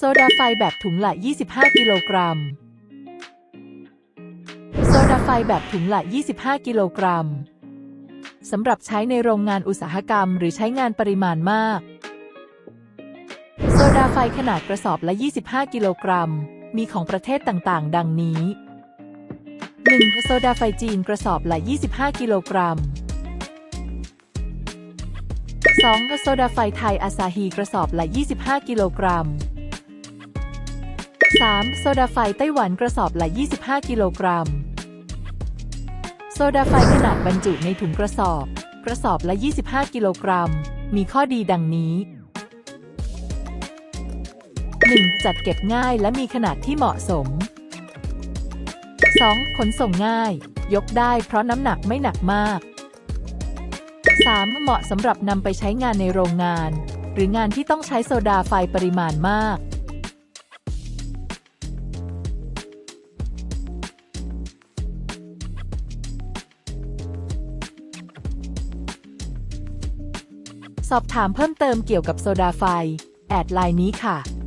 โซดาไฟแบบถุงละ 25 กิโลกรัม โซดาไฟแบบถุงละ 25 กิโลกรัม สำหรับใช้ในโรงงานอุตสาหกรรมหรือใช้งานปริมาณมาก โซดาไฟขนาดกระสอบละ 25 กิโลกรัม มีของประเทศต่างๆ ดังนี้ 1. โซดาไฟจีนกระสอบละ 25 กิโลกรัม 2. โซดาไฟไทยอาซาฮีกระสอบละ 25 กิโลกรัม 3. โซดาไฟไต้หวันกระสอบละ 25 กิโลกรัม โซดาไฟขนาดบรรจุในถุงกระสอบ กระสอบละ 25 กิโลกรัม มีข้อดีดังนี้ 1. จัดเก็บง่ายและมีขนาดที่เหมาะสม 2. ขนส่งง่าย ยกได้เพราะน้ำหนักไม่หนักมาก 3. เหมาะสำหรับนำไปใช้งานในโรงงาน หรืองานที่ต้องใช้โซดาไฟปริมาณมาก สอบถามเพิ่มเติมเกี่ยวกับโซดาไฟ แอดไลน์นี้ค่ะ